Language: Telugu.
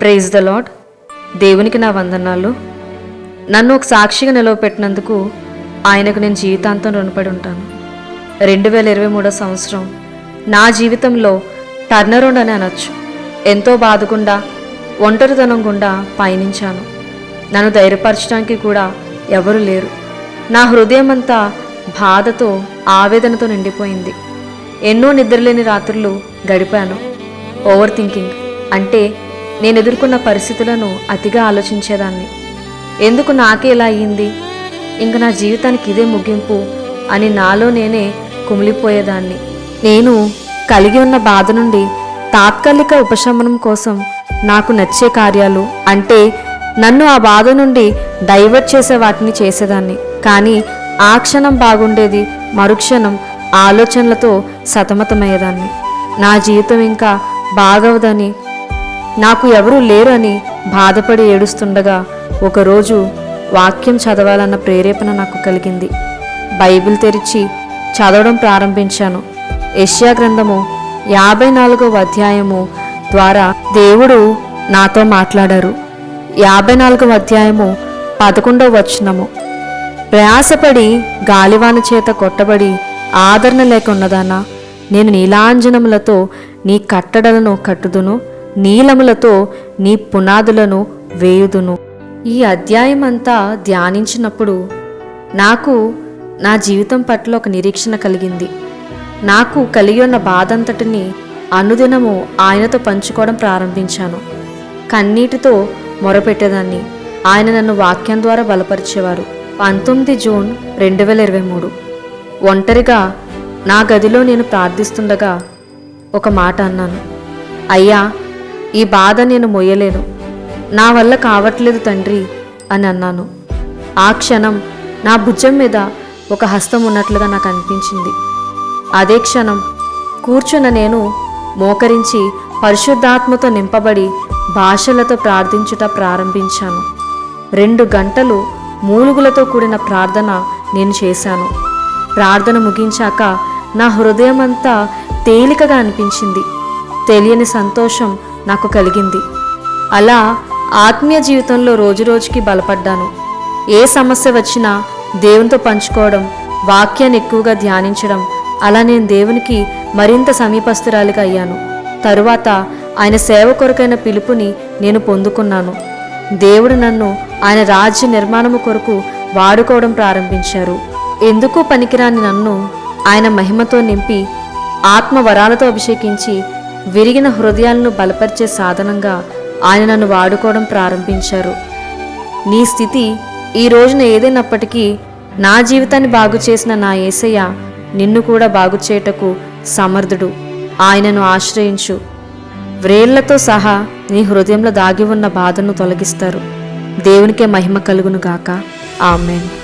ప్రైజ్ ద లాడ్ దేవునికి నా వందనాలు. నన్ను ఒక సాక్షిగా నిలవపెట్టినందుకు ఆయనకు నేను జీవితాంతం రుణపడి ఉంటాను. రెండు వేల ఇరవై మూడో సంవత్సరం నా జీవితంలో టర్నరౌండ్ అని అనొచ్చు. ఎంతో బాధకుండా ఒంటరితనం గుండా పయనించాను. నన్ను ధైర్యపరచడానికి కూడా ఎవరు లేరు. నా హృదయం అంతా బాధతో ఆవేదనతో నిండిపోయింది. ఎన్నో నిద్రలేని రాత్రులు గడిపాను. ఓవర్ థింకింగ్ అంటే నేను ఎదుర్కొన్న పరిస్థితులను అతిగా ఆలోచించేదాన్ని. ఎందుకు నాకే ఇలా అయ్యింది? ఇంక నా జీవితానికి ఇదే ముగింపు అని నాలో నేనే కుమిలిపోయేదాన్ని. నేను కలిగి ఉన్న బాధ నుండి తాత్కాలిక ఉపశమనం కోసం నాకు నచ్చే కార్యాలు అంటే నన్ను ఆ బాధ నుండి డైవర్ట్ చేసే వాటిని చేసేదాన్ని. కానీ ఆ క్షణం బాగుండేది మరుక్షణం ఆలోచనలతో సతమతమయ్యేదాన్ని. నా జీవితం ఇంకా బాగవదని నాకు ఎవరూ లేరు అని బాధపడి ఏడుస్తుండగా ఒకరోజు వాక్యం చదవాలన్న ప్రేరేపణ నాకు కలిగింది. బైబిల్ తెరిచి చదవడం ప్రారంభించాను. యెషయా గ్రంథము యాభై నాలుగవ అధ్యాయము ద్వారా దేవుడు నాతో మాట్లాడారు. యాభై నాలుగవ అధ్యాయము పదకొండవ వచనము. ప్రయాసపడి గాలివాన చేత కొట్టబడి ఆదరణ లేకున్నదానా నేను నీలాంజనములతో నీ కట్టడలను కట్టుదును. నీలములతో నీ పునాదులను వేయుదును. ఈ అధ్యాయం అంతా ధ్యానించినప్పుడు నాకు నా జీవితం పట్ల ఒక నిరీక్షణ కలిగింది. నాకు కలిగి ఉన్న బాధంతటిని అనుదినము ఆయనతో పంచుకోవడం ప్రారంభించాను. కన్నీటితో మొరపెట్టేదాన్ని. ఆయన నన్ను వాక్యం ద్వారా బలపరిచేవారు. పంతొమ్మిది జూన్ రెండు వేల ఇరవై మూడు. ఒంటరిగా నా గదిలో నేను ప్రార్థిస్తుండగా ఒక మాట అన్నాను. అయ్యా ఈ బాధ నేను మొయ్యలేను. నా వల్ల కావట్లేదు తండ్రి అని అన్నాను. ఆ క్షణం నా భుజం మీద ఒక హస్తం ఉన్నట్లుగా నాకు అనిపించింది. అదే క్షణం కూర్చున్న నేను మోకరించి పరిశుద్ధాత్మతో నింపబడి భాషలతో ప్రార్థించుట ప్రారంభించాను. రెండు గంటలు మూలుగులతో కూడిన ప్రార్థన నేను చేశాను. ప్రార్థన ముగించాక నా హృదయం అంతా తేలికగా అనిపించింది. తెలియని సంతోషం నాకు కలిగింది. అలా ఆత్మీయ జీవితంలో రోజురోజుకి బలపడ్డాను. ఏ సమస్య వచ్చినా దేవునితో పంచుకోవడం వాక్యాన్ని ఎక్కువగా ధ్యానించడం అలా నేను దేవునికి మరింత సమీపస్తురాలిగా అయ్యాను. తరువాత ఆయన సేవ కొరకైన పిలుపుని నేను పొందుకున్నాను. దేవుడు నన్ను ఆయన రాజ్య నిర్మాణము కొరకు వాడుకోవడం ప్రారంభించారు. ఎందుకు పనికిరాని నన్ను ఆయన మహిమతో నింపి ఆత్మ వరాలతో అభిషేకించి విరిగిన హృదయాలను బలపరిచే సాధనంగా ఆయన నన్ను వాడుకోవడం ప్రారంభించారు. నీ స్థితి ఈ రోజున ఏదైనప్పటికీ నా జీవితాన్ని బాగు చేసిన నా ఏసయ్య నిన్ను కూడా బాగు చేయుటకు సమర్థుడు. ఆయనను ఆశ్రయించు. వ్రేళ్ళతో సహా నీ హృదయంలో దాగి ఉన్న బాధను తొలగిస్తారు. దేవునికే మహిమ కలుగును గాక ఆమెన్.